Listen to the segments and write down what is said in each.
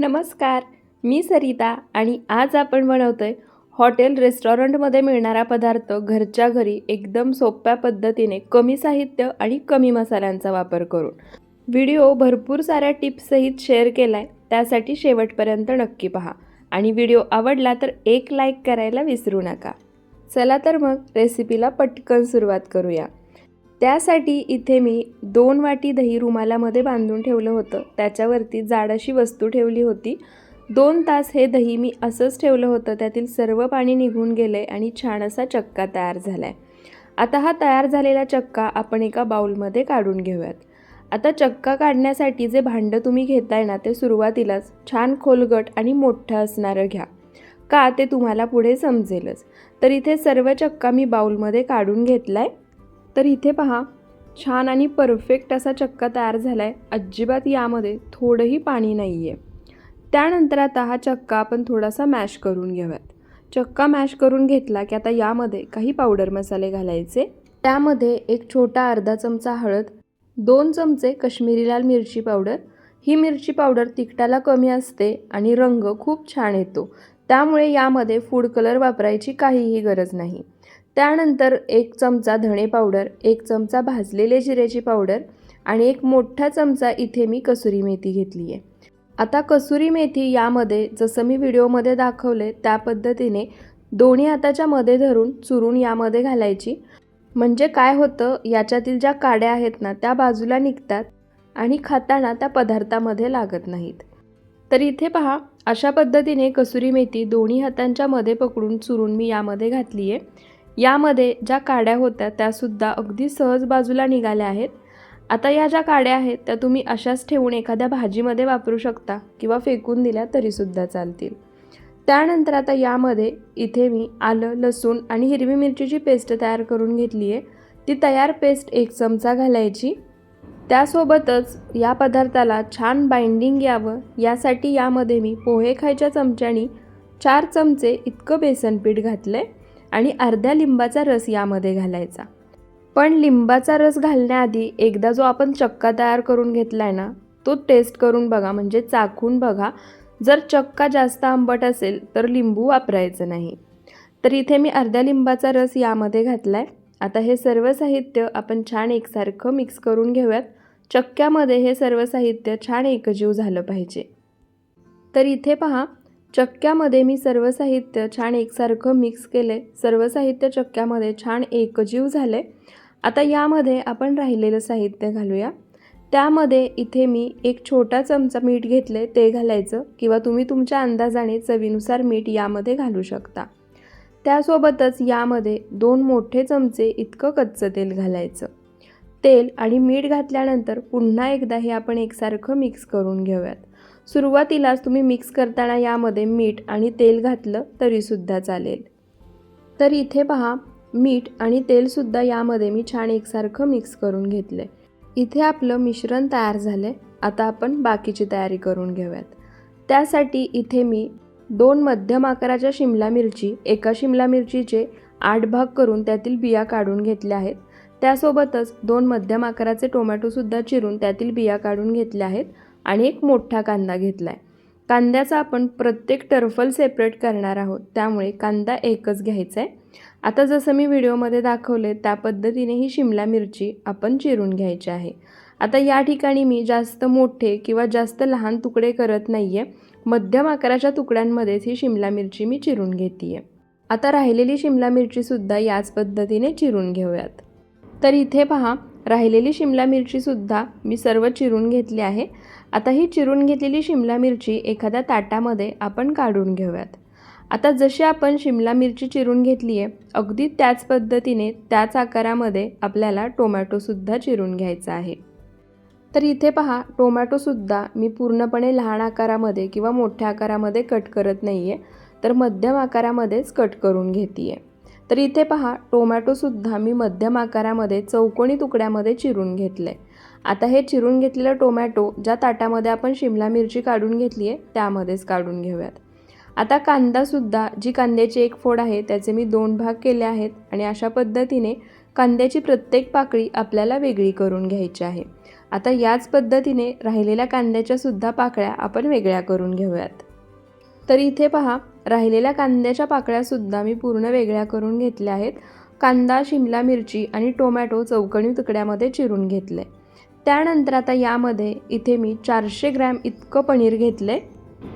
नमस्कार मी सरिता आणि आज आपण बनवतोय हॉटेल रेस्टॉरंटमध्ये मिळणारा पदार्थ घरच्या घरी एकदम सोप्या पद्धतीने कमी साहित्य आणि कमी मसाल्यांचा वापर करून. व्हिडिओ भरपूर साऱ्या टिप्ससहित शेअर केला आहे त्यासाठी शेवटपर्यंत नक्की पहा आणि व्हिडिओ आवडला तर एक लाईक करायला विसरू नका. चला तर मग रेसिपीला पटकन सुरुवात करूया. त्यासाठी इथे मी दोन वाटी दही रुमालामध्ये बांधून ठेवलं होतं. त्याच्यावरती जाड अशी वस्तू ठेवली होती. दोन तास हे दही मी असंच ठेवलं होतं. त्यातील सर्व पाणी निघून गेलं आहे आणि छान असा चक्का तयार झाला आहे आता हा तयार झालेला चक्का आपण एका बाउलमध्ये काढून घेऊयात. आता चक्का काढण्यासाठी जे भांडं तुम्ही घेताय ना ते सुरुवातीलाच छान खोलगट आणि मोठं असणारं घ्या. का ते तुम्हाला पुढे समजेलच. तर इथे सर्व चक्का मी बाउलमध्ये काढून घेतला आहे तर इथे पहा छान आणि परफेक्ट असा चक्का तयार झाला आहे अजिबात यामध्ये थोडंही पाणी नाही आहे त्यानंतर आता हा चक्का आपण थोडासा मॅश करून घेऊयात. चक्का मॅश करून घेतला की आता यामध्ये काही पावडर मसाले घालायचे. त्यामध्ये एक छोटा अर्धा चमचा हळद दोन चमचे कश्मीरी लाल मिरची पावडर. ही मिरची पावडर तिखटाला कमी असते आणि रंग खूप छान येतो. त्यामुळे यामध्ये फूड कलर वापरायची काहीही गरज नाही. त्यानंतर एक चमचा धणे पावडर एक चमचा भाजलेले जिऱ्याची पावडर आणि एक मोठा चमचा इथे मी कसुरी मेथी घेतली आहे आता कसुरी मेथी यामध्ये जसं मी व्हिडिओमध्ये दाखवले त्या पद्धतीने दोन्ही हाताच्या मध्ये धरून चुरून यामध्ये घालायची. म्हणजे काय होतं याच्यातील ज्या काड्या आहेत ना त्या बाजूला निघतात आणि खाताना त्या पदार्थामध्ये लागत नाहीत. तर इथे पहा अशा पद्धतीने कसुरी मेथी दोन्ही हातांच्या मध्ये पकडून चुरून मी यामध्ये घातली आहे यामध्ये ज्या काड्या होत्या त्यासुद्धा अगदी सहज बाजूला निघाल्या आहेत. आता या ज्या काड्या आहेत त्या तुम्ही अशाच ठेवून एखाद्या भाजीमध्ये वापरू शकता किंवा फेकून दिल्या तरीसुद्धा चालतील. त्यानंतर आता यामध्ये इथे मी आलं लसूण आणि हिरवी मिरचीची पेस्ट तयार करून घेतली आहे. ती तयार पेस्ट एक चमचा घालायची. त्यासोबतच या पदार्थाला छान बाइंडिंग यावं. यासाठी यामध्ये मी पोहे खायच्या चमच्यानी चार चमचे इतकं बेसन पीठ घातलं आहे आणि अर्ध्या लिंबाचा रस यामध्ये घालायचा. पण लिंबाचा रस घालण्याआधी एकदा जो आपण चक्का तयार करून घेतला आहे ना तो टेस्ट करून बघा. म्हणजे चाखून बघा. जर चक्का जास्त आंबट असेल तर लिंबू वापरायचं नाही. तर इथे मी अर्ध्या लिंबाचा रस यामध्ये घातला आहे आता हे सर्व साहित्य आपण छान एकसारखं मिक्स करून घेऊयात. चक्क्यामध्ये हे सर्व साहित्य छान एकजीव झालं पाहिजे. तर इथे पहा चक्क्यामध्ये मी सर्व साहित्य छान एकसारखं मिक्स केले सर्व साहित्य चक्क्यामध्ये छान एकजीव झाले आता यामध्ये आपण राहिलेलं साहित्य घालूया. त्यामध्ये इथे मी एक छोटा चमचा मीठ घेतले ते घालायचं किंवा तुम्ही तुमच्या अंदाजाने चवीनुसार मीठ यामध्ये घालू शकता. त्यासोबतच यामध्ये दोन मोठे चमचे इतकं कच्चं तेल घालायचं. तेल आणि मीठ घातल्यानंतर पुन्हा एकदा हे आपण एकसारखं मिक्स करून घेऊयात. सुरुवातीलाच तुम्ही मिक्स करताना यामध्ये मीठ आणि तेल घातलं तरीसुद्धा चालेल. तर इथे पहा मीठ आणि तेलसुद्धा यामध्ये मी छान एकसारखं मिक्स करून घेतलं इथे आपलं मिश्रण तयार झालं आहे आता आपण बाकीची तयारी करून घेऊयात. त्यासाठी इथे मी दोन मध्यम आकाराच्या शिमला मिरची एका शिमला मिरचीचे आठ भाग करून त्यातील बिया काढून घेतल्या आहेत. त्यासोबतच दोन मध्यम आकाराचे टोमॅटोसुद्धा चिरून त्यातील बिया काढून घेतल्या आहेत. आणि एक मोठा कांदा घेतला आहे कांद्याचा आपण प्रत्येक टर्फल सेपरेट करणार आहोत त्यामुळे कांदा एकच घ्यायचा आहे आता जसं मी व्हिडिओमध्ये दाखवले त्या पद्धतीने ही शिमला मिरची आपण चिरून घ्यायची आहे. आता या ठिकाणी मी जास्त मोठे किंवा जास्त लहान तुकडे करत नाही आहे मध्यम आकाराच्या तुकड्यांमध्येच ही शिमला मिरची मी चिरून घेते आहे आता राहिलेली शिमला मिरचीसुद्धा याच पद्धतीने चिरून घेऊयात. तर इथे पहा राहिलेली शिमला मिरचीसुद्धा मी सर्व चिरून घेतली आहे. आता ही चिरून घेतलेली शिमला मिरची एखाद्या ताटामध्ये आपण काढून घेऊयात. आता जशी आपण शिमला मिरची चिरून घेतली आहे अगदी त्याच पद्धतीने त्याच आकारामध्ये आपल्याला टोमॅटोसुद्धा चिरून घ्यायचा आहे. तर इथे पहा टोमॅटोसुद्धा मी पूर्णपणे लहान आकारामध्ये किंवा मोठ्या आकारामध्ये कट करत नाही आहे तर मध्यम आकारामध्येच कट करून घेते आहे तर इथे पहा टोमॅटोसुद्धा मी मध्यम आकारामध्ये चौकोनी तुकड्यामध्ये चिरून घेतलं आहे आता हे चिरून घेतलेलं टोमॅटो ज्या ताटामध्ये आपण शिमला मिरची काढून घेतली आहे त्यामध्येच काढून घेऊयात. आता कांदासुद्धा जी कांद्याची एक फोड आहे त्याचे मी दोन भाग केले आहेत आणि अशा पद्धतीने कांद्याची प्रत्येक पाकळी आपल्याला वेगळी करून घ्यायची आहे. आता याच पद्धतीने राहिलेल्या कांद्याच्यासुद्धा पाकळ्या आपण वेगळ्या करून घेऊयात. तर इथे पहा राहिलेल्या कांद्याच्या पाकळ्यासुद्धा मी पूर्ण वेगळ्या करून घेतल्या आहेत. कांदा शिमला मिरची आणि टोमॅटो चौकणी तुकड्यामध्ये चिरून घेतले. त्यानंतर आता यामध्ये इथे मी चारशे ग्रॅम इतकं पनीर घेतले.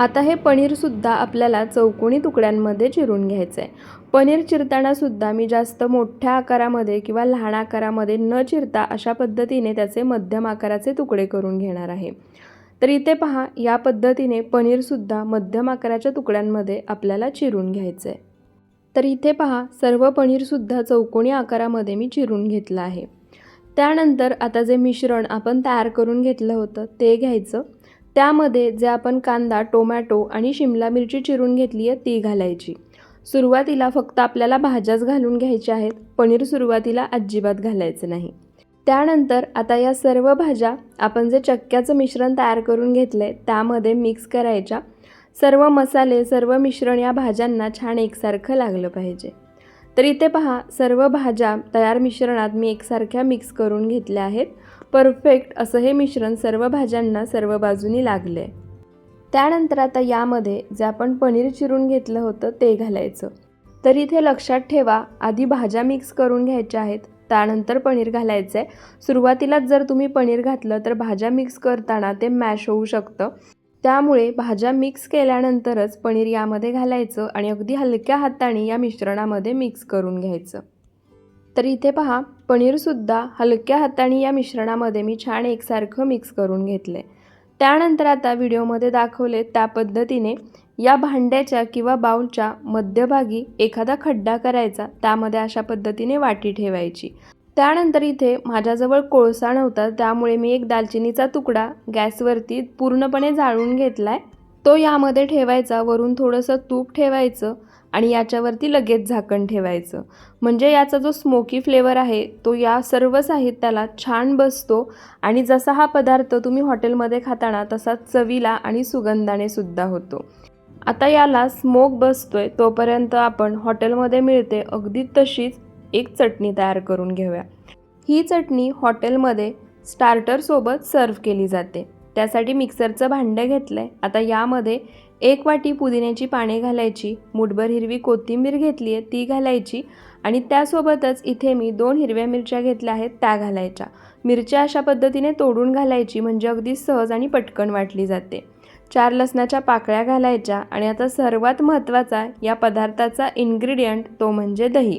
आता हे पनीरसुद्धा आपल्याला चौकोणी तुकड्यांमध्ये चिरून घ्यायचं आहे पनीर चिरतानासुद्धा मी जास्त मोठ्या आकारामध्ये किंवा लहान आकारामध्ये न चिरता अशा पद्धतीने त्याचे मध्यम आकाराचे तुकडे करून घेणार आहे. तर इथे पहा या पद्धतीने पनीरसुद्धा मध्यम आकाराच्या तुकड्यांमध्ये आपल्याला चिरून घ्यायचं आहे तर इथे पहा सर्व पनीरसुद्धा चौकोनी आकारामध्ये मी चिरून घेतलं आहे. त्यानंतर आता जे मिश्रण आपण तयार करून घेतलं होतं ते घ्यायचं. त्यामध्ये जे आपण कांदा टोमॅटो आणि शिमला मिरची चिरून घेतली आहे ती घालायची. सुरुवातीला फक्त आपल्याला भाज्याच घालून घ्यायच्या आहेत पनीर सुरुवातीला अजिबात घालायचं नाही. त्यानंतर आता या सर्व भाज्या आपण जे चक्क्याचं मिश्रण तयार करून घेतलं आहे त्यामध्ये मिक्स करायच्या. सर्व मसाले सर्व मिश्रण या भाज्यांना छान एकसारखं लागलं पाहिजे. तर इथे पहा सर्व भाज्या तयार मिश्रणात मी एकसारख्या मिक्स करून घेतल्या आहेत. परफेक्ट असं हे मिश्रण सर्व भाज्यांना सर्व बाजूनी लागले त्यानंतर आता यामध्ये जे आपण पनीर चिरून घेतलं होतं ते घालायचं. तर इथे लक्षात ठेवा आधी भाज्या मिक्स करून घ्यायच्या आहेत. त्यानंतर पनीर घालायचं आहे सुरुवातीलाच जर तुम्ही पनीर घातलं तर भाज्या मिक्स करताना ते मॅश होऊ शकतं. त्यामुळे भाज्या मिक्स केल्यानंतरच पनीर यामध्ये घालायचं आणि अगदी हलक्या हाताने या मिश्रणामध्ये मिक्स करून घ्यायचं. तर इथे पहा पनीरसुद्धा हलक्या हाताने या मिश्रणामध्ये मी छान एकसारखं मिक्स करून घेतलं आहे त्यानंतर आता व्हिडिओमध्ये दाखवले त्या पद्धतीने या भांड्याच्या किंवा बाऊलच्या मध्यभागी एखादा खड्डा करायचा त्यामध्ये अशा पद्धतीने वाटी ठेवायची. त्यानंतर इथे माझ्याजवळ कोळसा नव्हता त्यामुळे मी एक दालचिनीचा तुकडा गॅसवरती पूर्णपणे जाळून घेतला आहे तो यामध्ये ठेवायचा वरून थोडंसं तूप ठेवायचं आणि याच्यावरती लगेच झाकण ठेवायचं. म्हणजे याचा जो स्मोकी फ्लेवर आहे तो या सर्व साहित्याला छान बसतो आणि जसा हा पदार्थ तुम्ही हॉटेलमध्ये खाताना तसा चवीला आणि सुगंधाने सुद्धा होतो. आता याला स्मोक बसतोय तोपर्यंत आपण हॉटेलमध्ये मिळते अगदी तशीच एक चटणी तयार करून घेऊया. ही चटणी हॉटेलमध्ये स्टार्टरसोबत सर्व केली जाते. त्यासाठी मिक्सरचं भांडं घेतलं आहे आता यामध्ये एक वाटी पुदिन्याची पाने घालायची मुठभर हिरवी कोथिंबीर घेतली आहे ती घालायची आणि त्यासोबतच इथे मी दोन हिरव्या मिरच्या घेतल्या आहेत त्या घालायच्या. मिरच्या अशा पद्धतीने तोडून घालायची म्हणजे अगदी सहज आणि पटकन वाटली जाते. चार लसणाच्या पाकळ्या घालायच्या आणि आता सर्वात महत्त्वाचा या पदार्थाचा इन्ग्रेडियंट तो म्हणजे दही.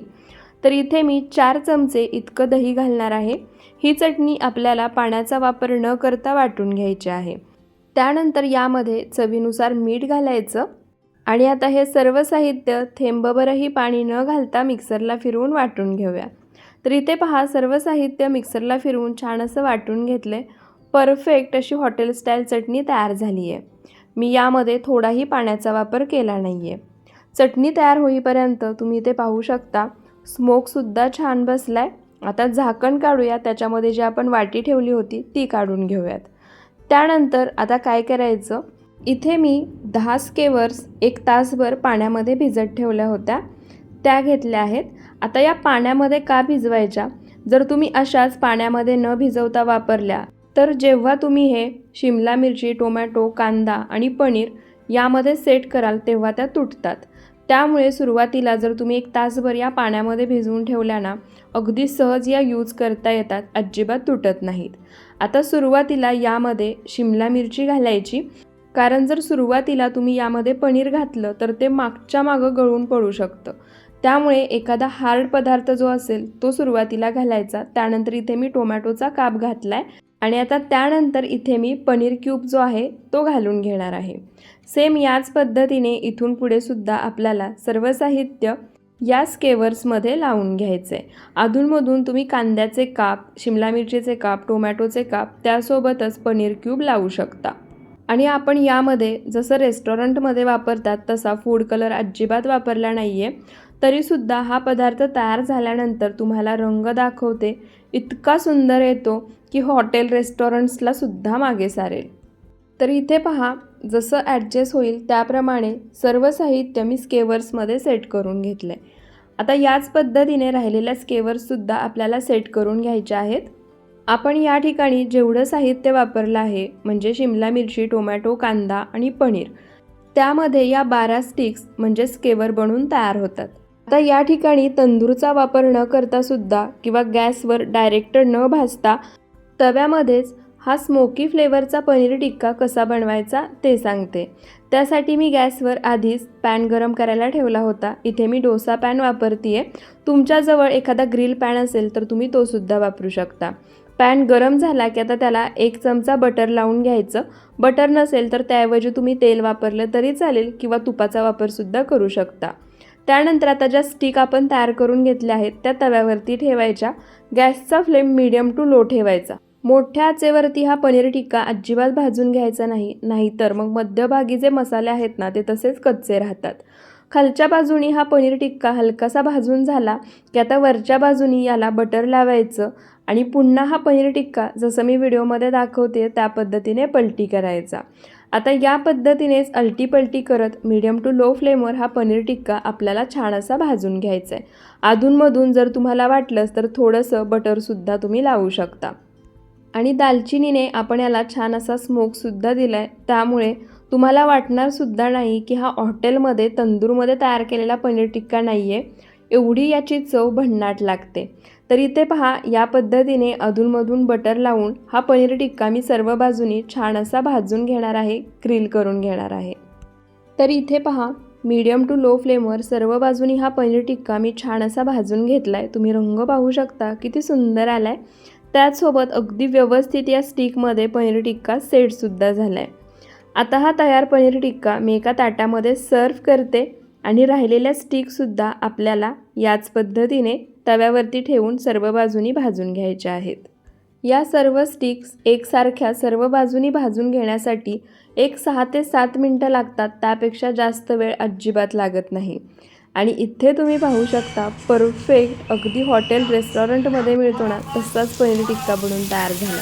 तर इथे मी चार चमचे इतकं दही घालणार आहे. ही चटणी आपल्याला पाण्याचा वापर न करता वाटून घ्यायची आहे. त्यानंतर यामध्ये चवीनुसार मीठ घालायचं आणि आता हे सर्व साहित्य थेंबभरही पाणी न घालता मिक्सरला फिरवून वाटून घेऊया. तर इथे पहा सर्व साहित्य मिक्सरला फिरवून छान असं वाटून घेतले परफेक्ट अशी हॉटेल स्टाईल चटणी तयार झाली आहे मी यामध्ये थोडाही पाण्याचा वापर केला नाही आहे चटणी तयार होईपर्यंत तुम्ही इथे पाहू शकता स्मोकसुद्धा छान बसला आहे आता झाकण काढूया त्याच्यामध्ये जी आपण वाटी ठेवली होती ती काढून घेऊयात. त्यानंतर आता काय करायचं इथे मी दहा स्केवर्स एक तासभर पाण्यामध्ये भिजत ठेवल्या होत्या. त्या घेतल्या आहेत. आता या पाण्यामध्ये का भिजवायच्या? जर तुम्ही अशाच पाण्यामध्ये न भिजवता वापरल्या तर जेव्हा तुम्ही हे शिमला मिरची टोमॅटो कांदा आणि पनीर यामध्ये सेट कराल तेव्हा त्या तुटतात. त्यामुळे सुरुवातीला जर तुम्ही एक तासभर या पाण्यामध्ये भिजवून ठेवल्या ना अगदी सहज या यूज करता येतात अजिबात तुटत नाहीत. आता सुरुवातीला यामध्ये शिमला मिरची घालायची. कारण जर सुरुवातीला तुम्ही यामध्ये पनीर घातलं तर ते मागच्या मागं गळून पडू शकतं. त्यामुळे एखादा हार्ड पदार्थ जो असेल तो सुरुवातीला घालायचा. त्यानंतर इथे मी टोमॅटोचा काप घातला आहे आणि आता त्यानंतर इथे मी पनीर क्यूब जो आहे तो घालून घेणार आहे. सेम याच पद्धतीने इथून पुढे सुद्धा आपल्याला सर्व साहित्य या स्केवर्समध्ये लावून घ्यायचं. आहे अधूनमधून तुम्ही कांद्याचे काप शिमला मिरचीचे काप टोमॅटोचे काप त्यासोबतच पनीर क्यूब लावू शकता. आणि आपण यामध्ये जसं रेस्टॉरंटमध्ये वापरतात तसा फूड कलर अजिबात वापरला नाही आहे तरीसुद्धा हा पदार्थ तयार झाल्यानंतर तुम्हाला रंग दाखवते इतका सुंदर येतो की हॉटेल रेस्टॉरंट्सला सुद्धा मागे सारेल. तर इथे पहा जसं ॲडजस्ट होईल त्याप्रमाणे सर्व साहित्य मी स्केवर्समध्ये सेट करून घेतलं आहे आता याच पद्धतीने राहिलेल्या स्केवर्ससुद्धा आपल्याला सेट करून घ्यायच्या आहेत. आपण या ठिकाणी जेवढं साहित्य वापरलं आहे म्हणजे शिमला मिरची टोमॅटो कांदा आणि पनीर त्यामध्ये या बारा स्टिक्स म्हणजे स्केवर बनून तयार होतात. आता या ठिकाणी तंदूरचा वापर न करता सुद्धा किंवा गॅसवर डायरेक्ट न भाजता तव्यामध्येच हा स्मोकी फ्लेवरचा पनीर टिक्का कसा बनवायचा ते सांगते. त्यासाठी मी गॅसवर आधीच पॅन गरम करायला ठेवला होता. इथे मी डोसा पॅन वापरते तुमच्याजवळ एखादा ग्रिल पॅन असेल तर तुम्ही तोसुद्धा वापरू शकता. पॅन गरम झाला की आता त्याला एक चमचा बटर लावून घ्यायचं. बटर नसेल तर त्याऐवजी तुम्ही तेल वापरलं तरी चालेल किंवा तुपाचा वापरसुद्धा करू शकता. त्यानंतर आता ज्या स्टिक आपण तयार करून घेतल्या आहेत त्या तव्यावरती ठेवायच्या. गॅसचा फ्लेम मिडियम टू लो ठेवायचा. मोठ्या आचेवरती हा पनीर टिक्का अजिबात भाजून घ्यायचा नाही नाहीतर मग मध्यभागी जे मसाले आहेत ना ते तसेच कच्चे राहतात. खालच्या बाजूनी हा पनीर टिक्का हलकासा भाजून झाला की आता वरच्या बाजूनी याला बटर लावायचं आणि पुन्हा हा पनीर टिक्का जसं मी व्हिडिओमध्ये दाखवते त्या पद्धतीने पलटी करायचा. आता या पद्धतीनेच अलटीपलटी करत मीडियम टू लो फ्लेमवर हा पनीर टिक्का आपल्याला छान असा भाजून घ्यायचा आहे अधूनमधून जर तुम्हाला वाटलंच तर थोडंसं बटरसुद्धा तुम्ही लावू शकता. आणि दालचिनीने आपण याला छान असा स्मोकसुद्धा दिला आहे त्यामुळे तुम्हाला वाटणारसुद्धा नाही की हा हॉटेलमध्ये तंदूरमध्ये तयार केलेला पनीर टिक्का नाही आहे एवढी याची चव भन्नाट लागते. तर इथे पहा या पद्धतीने अधूनमधून बटर लावून हा पनीर टिक्का मी सर्व बाजूनी छान असा भाजून घेणार आहे ग्रिल करून घेणार आहे. तर इथे पहा मीडियम टू लो फ्लेमवर सर्व बाजूनी हा पनीर टिक्का मी छान असा भाजून घेतला आहे तुम्ही रंग पाहू शकता किती सुंदर आला आहे त्याचसोबत अगदी व्यवस्थित या स्टिकमध्ये पनीर टिक्का सेटसुद्धा झाला आहे आता हा तयार पनीर टिक्का मी एका ताटामध्ये सर्व करते. आणि राहिलेल्या स्टिकसुद्धा आपल्याला याच पद्धतीने तव्यावरती ठेवून सर्व बाजूनी भाजून घ्यायच्या आहेत. या सर्व स्टिक्स एकसारख्या सर्व बाजूनी भाजून घेण्यासाठी एक सहा ते सात मिनटं लागतात त्यापेक्षा जास्त वेळ अजिबात लागत नाही. आणि इथे तुम्ही पाहू शकता परफेक्ट अगदी हॉटेल रेस्टॉरंटमध्ये मिळतो ना तसाच पनीर टिक्का बनून तयार झाला.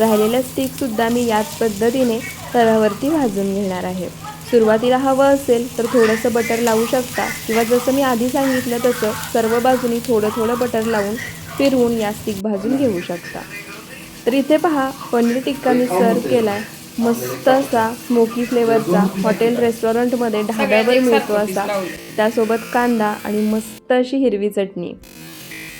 राहिलेल्या स्टिकसुद्धा मी याच पद्धतीने तव्यावरती भाजून घेणार आहे. सुरुवातीला हवं असेल तर थोडंसं बटर लावू शकता. किंवा जसं मी आधी सांगितलं तसं सर्व बाजूनी थोडं थोडं बटर लावून फिरवून या स्टिक भाजून घेऊ शकता. तर इथे पहा पनीर टिक्का मी सर्व केला आहे मस्त असा स्मोकी फ्लेवरचा हॉटेल रेस्टॉरंटमध्ये ढाब्यावर मिळतो असा. त्यासोबत कांदा आणि मस्त अशी हिरवी चटणी.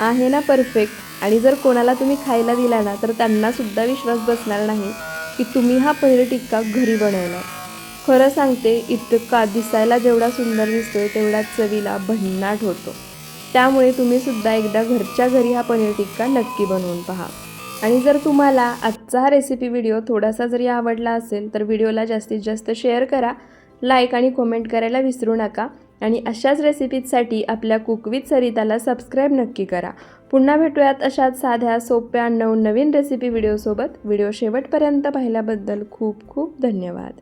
आहे ना परफेक्ट आणि जर कोणाला तुम्ही खायला दिला ना तर त्यांनासुद्धा विश्वास बसणार नाही की तुम्ही हा पनीर टिक्का घरी बनवला खरं सांगते इतका दिसायला जेवढा सुंदर दिसतोय तेवढा चवीला भन्नाट होतो. त्यामुळे तुम्ही सुद्धा एकदा घरच्या घरी हा पनीर टिक्का नक्की बनवून पहा. आणि जर तुम्हाला आजचा हा रेसिपी व्हिडिओ थोडासा जरी आवडला असेल तर व्हिडिओला जास्तीत जास्त शेअर करा लाईक आणि कॉमेंट करायला विसरू नका. आणि अशाच रेसिपीजसाठी आपल्या कुकविथ सरिताला सबस्क्राईब नक्की करा. पुन्हा भेटूयात अशाच साध्या सोप्या नवनवीन रेसिपी व्हिडिओसोबत व्हिडिओ शेवटपर्यंत पाहिल्याबद्दल खूप खूप धन्यवाद.